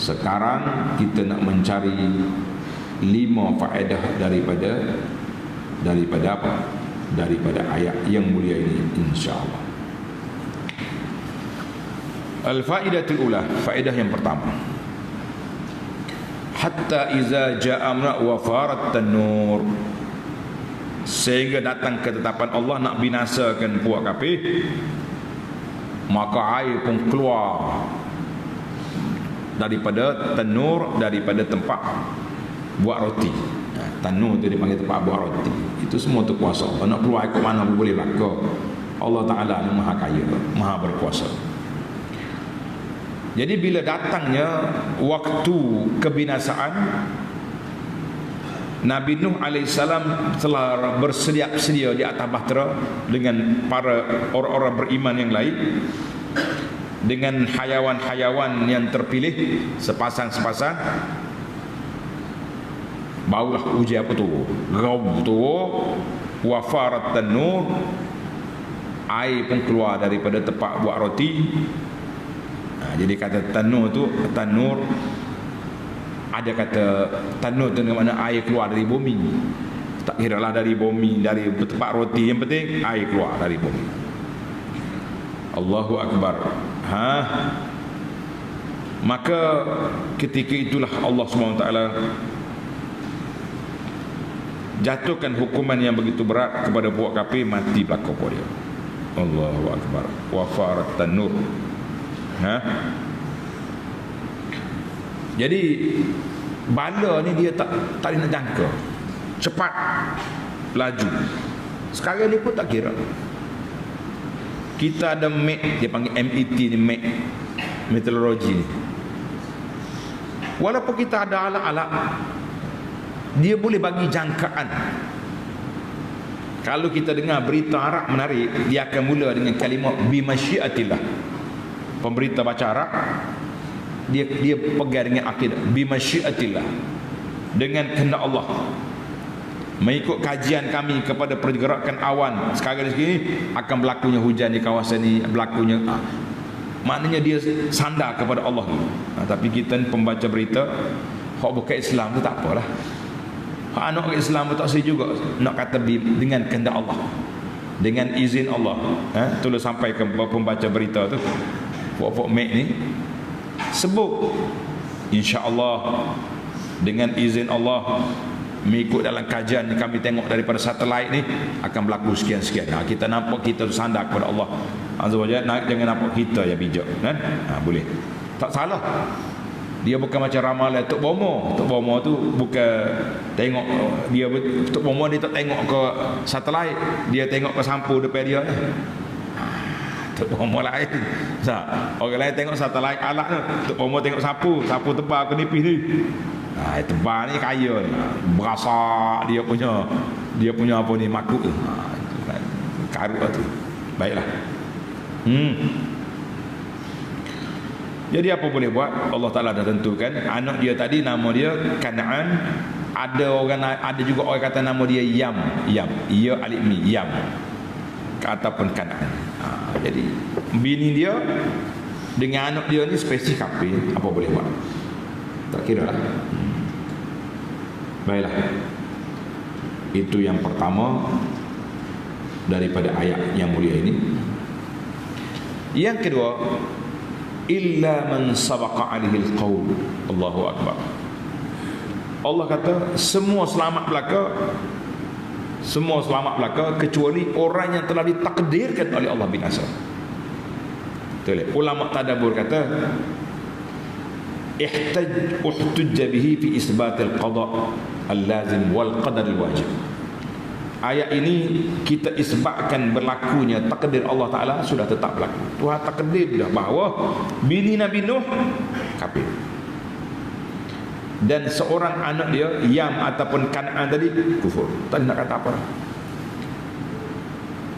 sekarang kita nak mencari lima faedah daripada daripada apa? Daripada ayat yang mulia ini insyaallah. Al-faedatul ula faedah yang pertama. Hatta iza jaa amra wa farat tanur sehingga datang ketetapan Allah nak binasakan puak kafir maka air pun keluar daripada tanur daripada tempat buat roti. Ha, tanur tu dipanggil tempat buat roti. Itu semua tu kuasa Allah nak keluar ikut mana pun boleh laku Allah Ta'ala ni maha kaya maha berkuasa. Jadi bila datangnya waktu kebinasaan Nabi Nuh AS telah bersedia sedia di atas bahtera dengan para orang-orang beriman yang lain dengan hayawan-hayawan yang terpilih sepasang-sepasang barulah uji apa tu? Gaub tu wafarat tanur air pun keluar daripada tempat buat roti. Ha, jadi kata tanur tu tanur ada kata tanur tu mana air keluar dari bumi. Tak kira lah dari bumi dari tempat roti. Yang penting air keluar dari bumi. Allahu Akbar ha? Maka ketika itulah Allah SWT jatuhkan hukuman yang begitu berat kepada buat kafir mati belaka pada dia. Allahu akbar. Wa farat tanur. Ha? Jadi bala ni dia tak tak nak jangka. Cepat. Laju. Sekarang ni pun tak kira kita ada MET dia panggil MET ni MET meteorologi ni. Walaupun kita ada alat-alat dia boleh bagi jangkaan. Kalau kita dengar berita Arab menarik dia akan mula dengan kalimah bimasyiatillah. Pemberita baca Arab dia dia pegang dengan akidah bimasyiatillah. Dengan kehendak Allah mengikut kajian kami kepada pergerakan awan sekarang di sini akan berlakunya hujan di kawasan ini berlakunya ha. maknanya dia sandar kepada Allah ha, tapi kita pembaca berita hak bukan Islam tu tak apalah Hak anak Islam tak sih juga nak kata dengan kehendak Allah. Dengan izin Allah. Ha? Tolong sampaikan pembaca berita tu. Pok-pok mek ni sebut insya-Allah dengan izin Allah mengikut dalam kajian yang kami tengok daripada satelit ni akan berlaku sekian-sekian. Ha, kita nampak kita sandar kepada Allah. Azza wa Jalla. Jangan nampak kita yang bijak kan? Ha, boleh. Tak salah. Dia bukan macam ramalan Tok Bomo. Tok Bomo tu bukan tengok dia Tok Bomo dia tak tengok ke satelit. Dia tengok ke sampu depan dia Tok Bomo lain. Sa, orang lain tengok satelit alat tu. Tok Bomo tengok sapu sapu tebal ke nipis ni ha, tebal ni kaya ni berasa dia punya dia punya apa ni makuk ha, karut lah tu baiklah hmm jadi apa boleh buat? Allah Taala dah tentukan anak dia tadi nama dia Kanaan. Ada orang ada juga orang kata nama dia Yam, Yam. Ya alif mi Yam. Ataupun Kanaan. Ha, jadi bini dia dengan anak dia ni spesifik? Apa boleh buat? Tak kira lah. Baiklah. Itu yang pertama daripada ayat yang mulia ini. Yang kedua, illa man sabaqa alaihi alqaul Allahu akbar Allah kata semua selamat belaka semua selamat belaka kecuali orang yang telah ditakdirkan oleh Allah binasa betul ulama tadabbur kata uhtujja bihi fi isbat al-qada al-lazim wal qadar al-wajib. Ayat ini kita isbatkan berlakunya takdir Allah Ta'ala sudah tetap berlaku. Tuhan takdir dah bahawa bini Nabi Nuh kafir. Dan seorang anak dia Yam ataupun Kanaan tadi kufur. Tak nak kata apa.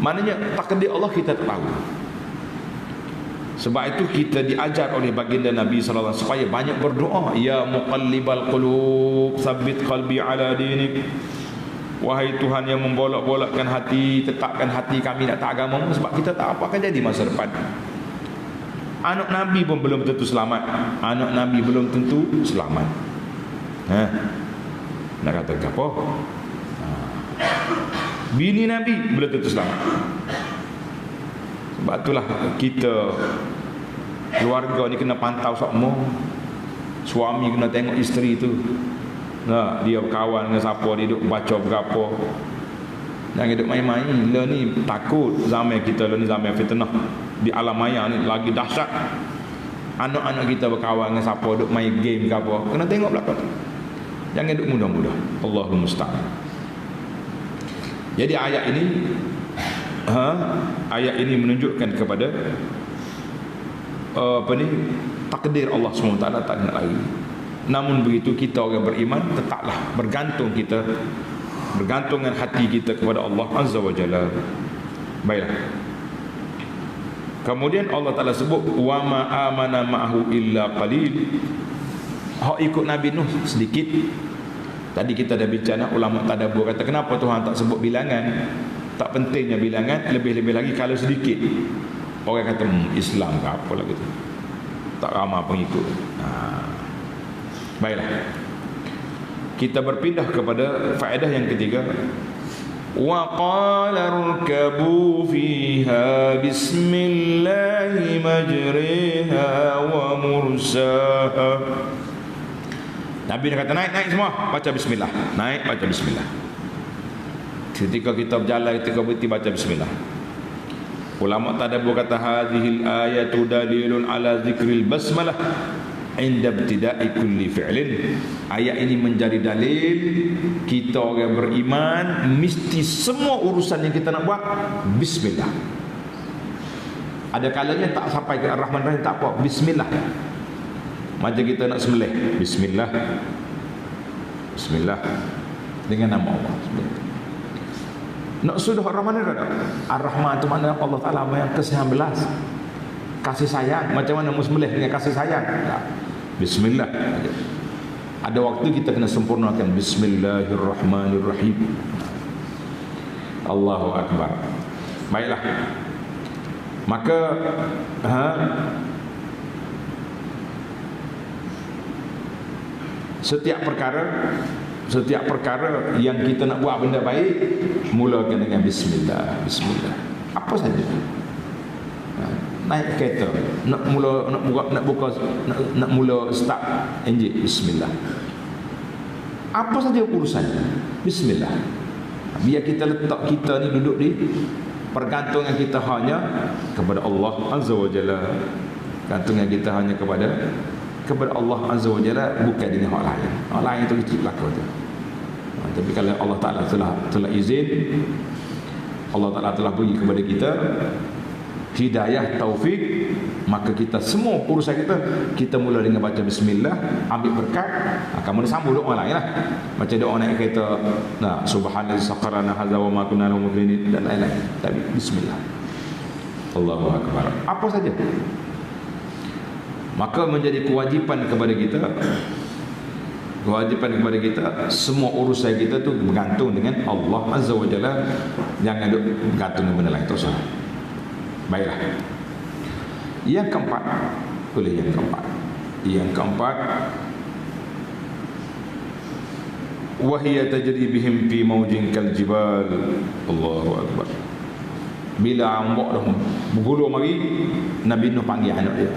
Maknanya takdir Allah kita tahu sebab itu kita diajar oleh baginda Nabi SAW supaya banyak berdoa ya muqallibal qulub sabbit qalbi ala dinik Wahai Tuhan yang membolak-bolakkan hati Tetapkan hati kami nak tak agama Sebab kita tak apa akan jadi masa depan Anak Nabi pun belum tentu selamat. Anak Nabi belum tentu selamat. Ha? Nak kata apa? Ha. Bini Nabi belum tentu selamat. Sebab itulah kita keluarga ni kena pantau semua. Suami kena tengok isteri tu. Nah, dia kawan dengan siapa, dia duduk baca berapa. Jangan duduk main-main. Lah ni takut zaman kita lah ni zaman fitnah di alam maya ni lagi dahsyat anak-anak kita berkawan dengan siapa duk main game ke apa kena tengok belakang jangan duk mudah-mudah Allahul musta'an jadi ayat ini ha, ayat ini menunjukkan kepada uh, apa ni takdir Allah SWT tak nak lagi namun begitu kita orang beriman tetaplah bergantung kita bergantung dengan hati kita kepada Allah Azza wa Jalla baiklah Kemudian Allah Taala sebut wa ma amana ma'ahu illa qalil. Hak ikut Nabi Nuh sedikit. Tadi kita dah bincang ulama tadabbur kata kenapa Tuhan tak sebut bilangan? tak pentingnya bilangan lebih-lebih lagi kalau sedikit. Orang kata hmm, Islam ke apa lagi tu tak ramah pengikut. Ha. baiklah. Kita berpindah kepada faedah yang ketiga. Wa qala rukabu fiha bismillahi majriha wa mursaha. Nabi dia kata naik naik semua. Baca bismillah. Naik baca bismillah ketika kita berjalan ketika berhenti baca bismillah. Ulama tadabbur kata hadhil ayatu dalilun ala zikril basmalah inda ibtida'i kulli fi'lin. Ayat ini menjadi dalil kita orang beriman mesti semua urusan yang kita nak buat bismillah. Ada kalanya tak sampai ke ar-rahman rahim tak apa bismillah. Macam kita nak sembelih. Bismillah. Bismillah. Dengan nama Allah nak sudah ar-rahman ar-rahman itu mana? Allah Taala yang ke-19 kasih sayang. Macam mana musmelih dengan kasih sayang? Bismillah. Ada waktu kita kena sempurnakan. Bismillahirrahmanirrahim. Allahu Akbar. Baiklah. Maka ha, Setiap perkara Setiap perkara yang kita nak buat benda baik Mulakan dengan Bismillah Bismillah. Apa saja. Naik kereta. Nak mula nak buka nak buka nak, nak mula start enjin bismillah. Apa saja urusan? Bismillah. Biar kita letak kita ni duduk di pergantungan kita hanya kepada Allah azza wa jalla. Gantungan kita hanya kepada kepada Allah azza wa jalla bukan dengan hak lain. Hak lain itu kecil belaka tu. Ha, tapi kalau Allah Taala telah telah izin Allah Taala telah beri kepada kita hidayah taufik maka kita semua urusan kita kita mula dengan baca bismillah ambil berkat akan mula sambung doa lain lah. Macam doa naik kereta nah subhanallah sakarana hadza wa ma kunna lahu dan lain-lain. Tapi bismillah. Allahu akbar. Apa saja maka menjadi kewajipan kepada kita kewajipan kepada kita semua urusan kita tu bergantung dengan Allah Azza wa Jalla jangan bergantung dengan benda lain terus Baiklah. Yang keempat, boleh yang keempat. Yang keempat, wahia tajri bihim fi mawjin kal jibal. Allahu akbar. Bila ambok dah bergulung mari, Nabi Nuh panggil anak dia.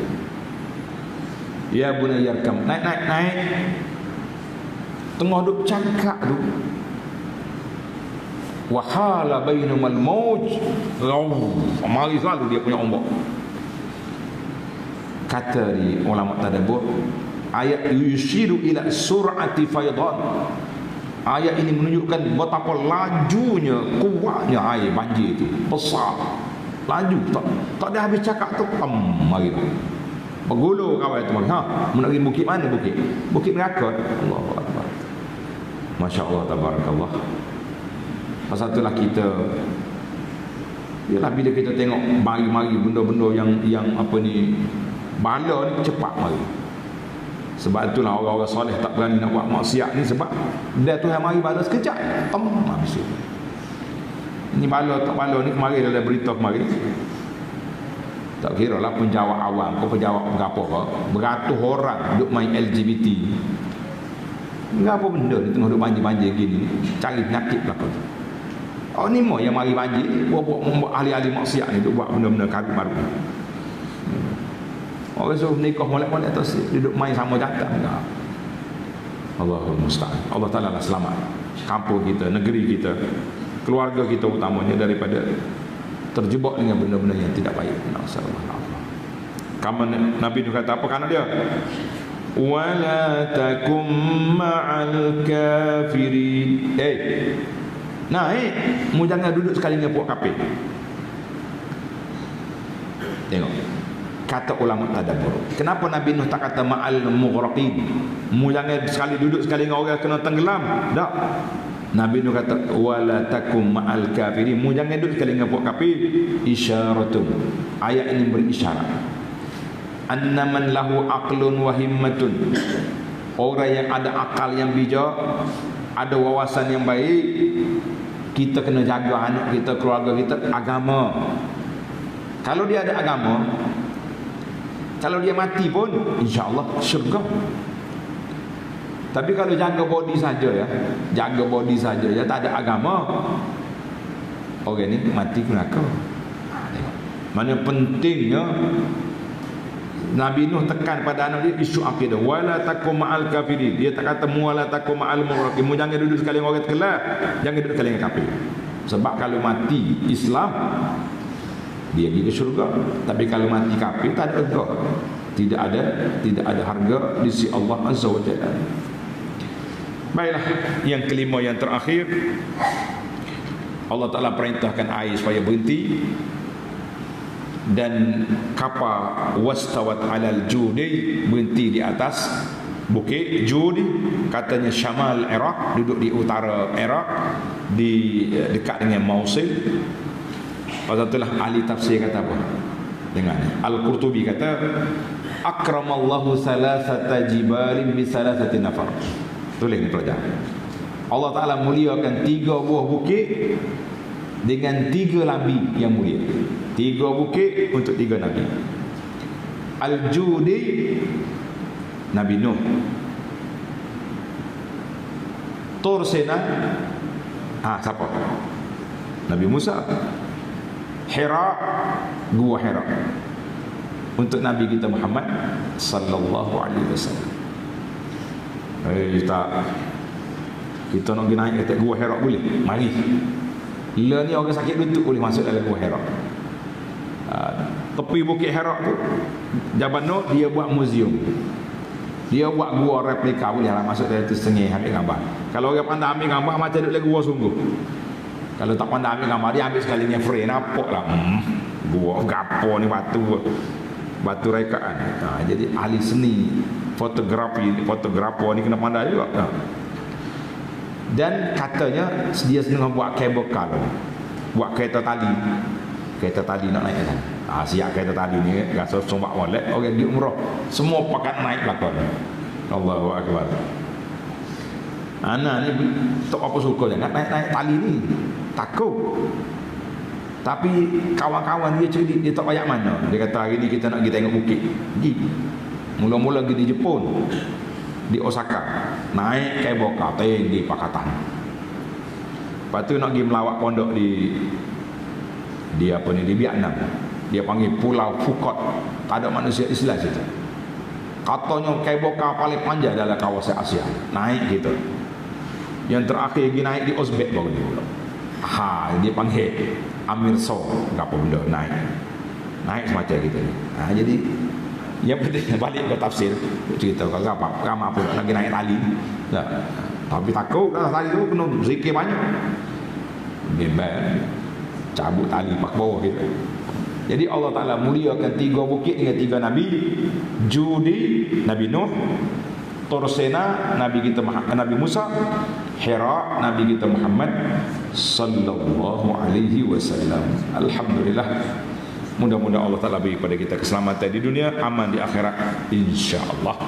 Ya bunayya yarkam. Naik naik naik. Tengah duk cakap tu, wahala bainamal mauj raw mari selalu dia punya ombak. Kata di ulama tadabbur ayat yushiru ila sur'ati faydan ayat ini menunjukkan betapa lajunya kuatnya air banjir itu. Besar. Laju tak? Tak ada habis cakap tu pam mari bergulur kawan tu ha nak pergi bukit mana bukit bukit neraka Allahu akbar masya-Allah tabarakallah Pasal itulah kita Yalah bila kita tengok mari-mari benda-benda yang yang apa ni bala ni cepat mari. Sebab itulah orang-orang soleh tak berani nak buat maksiat ni sebab dia tu yang mari bala sekejap. Tem habis. Ini bala tak bala ni kemarin ada berita kemarin. Tak kira lah penjawab awam. Kau penjawab berapa kau? Beratus orang duduk main LGBT Apa benda ni tengah duduk banjir-banjir gini? Cari penyakit belakang tu Oh ni mau yang mari banjir. Buat-buat ahli-ahli maksiat ni Duduk buat benda-benda kabin baru. Orang suruh nikah molek-molek tu Duduk main sama jantan Allahul Musta'an. Allah Ta'ala lah selamat. Kampung kita, negeri kita Keluarga kita utamanya daripada terjebak dengan benda-benda yang tidak baik. Nasallallahu Kamu Nabi itu kata apa kerana dia? Wala takum ma'al kafirin. Eh. Naik, mu jangan duduk sekali dengan puak kafir. Tengok. Kata ulama tadabbur. Kenapa Nabi Nuh tak kata ma'al mughraqin? Mu jangan sekali duduk sekali dengan orang kena tenggelam. Tak. Nabi Nuh kata wala takum ma'al kafirin. Mu jangan duduk sekali dengan puak kafir. Isyaratun. Ayat ini berisyarat. Annaman lahu aqlun wa himmatun. Orang yang ada akal yang bijak, ada wawasan yang baik, kita kena jaga anak kita, keluarga kita, agama. Kalau dia ada agama, kalau dia mati pun, insya-Allah syurga. Tapi kalau jaga body saja ya, jaga body saja ya, tak ada agama. Orang ni mati ke neraka. Mana pentingnya Nabi Nuh tekan pada anak dia isu akidah wala takum ma'al kafirin. Dia tak kata wala takum ma'al muraqim jangan duduk sekali orang terkelah jangan duduk sekali dengan kafir. Sebab kalau mati Islam dia pergi ke syurga. Tapi kalau mati kafir tak ada harga. Tidak ada tidak ada harga di sisi Allah Azza wa Jalla Baiklah, yang kelima yang terakhir. Allah Ta'ala perintahkan air supaya berhenti. Dan kapal wastawat alal judi Berhenti di atas bukit judi. Katanya Syamal Iraq. Duduk di utara Iraq. Di Dekat dengan Mausil. Pasal itulah ahli tafsir kata apa? Dengar Al-Qurtubi kata Akramallahu salasata jibalin Bi salasati nafar Tulis ni pelajar. Allah Ta'ala muliakan tiga buah bukit dengan tiga nabi yang mulia. Tiga bukit untuk tiga nabi. Al-Judi Nabi Nuh. Tur Sena Ah, siapa? Nabi Musa. Hira Gua Hira. Untuk Nabi kita Muhammad sallallahu alaihi wasallam. Eh tak Kita nak pergi naik kata gua Herak boleh? Mari. Bila ni orang sakit lutut boleh masuk dalam gua Herak uh, Tepi bukit Herak tu Jabat Nur dia buat museum Dia buat gua replika boleh lah masuk dalam tu setengah ambil gambar. Kalau orang pandai ambil gambar macam duduk gua sungguh. Kalau tak pandai ambil gambar dia ambil sekali dengan frame nampak lah. Hmm, Gua gapo ni batu Batu rekaan ha, Jadi ahli seni fotografi fotografer ni kena pandai juga. Ha. dan katanya dia sedang buat kabel car buat kereta tali. Kereta tali nak naik kan? Ha, siap kereta tali ni. Rasa sombak molek orang di umrah. Semua pakat naik belakang Allahu Akbar. Anak ni tak apa suka jangan naik-naik tali ni takut. Tapi kawan-kawan dia cerita dia tak banyak mana. Dia kata hari ni kita nak pergi tengok bukit. Pergi Mula-mula pergi di Jepun Di Osaka Naik kabel kapal di Pakatan. Lepas tu nak pergi melawat pondok di Di apa ni Di Vietnam. Dia panggil Pulau Fukot Tak ada manusia Islam situ. Katanya kabel kapal paling panjang dalam kawasan Asia. Naik gitu. Yang terakhir pergi naik di Uzbek baru dia Ha, dia panggil Amir So Apa benda naik? Naik semacam gitu ha, Jadi yang penting balik ke tafsir. Cerita apa ramai apa nak lagi naik tali. Ya. tapi takut lah tali tu kena zikir banyak. Bebas cabut tali pak bawah gitu jadi Allah Ta'ala muliakan tiga bukit dengan tiga Nabi. Judi Nabi Nuh. Torsena Nabi kita Nabi Musa. Hira Nabi kita Muhammad. Sallallahu alaihi wasallam. Alhamdulillah Mudah-mudahan Allah Ta'ala beri kepada kita keselamatan di dunia Aman di akhirat InsyaAllah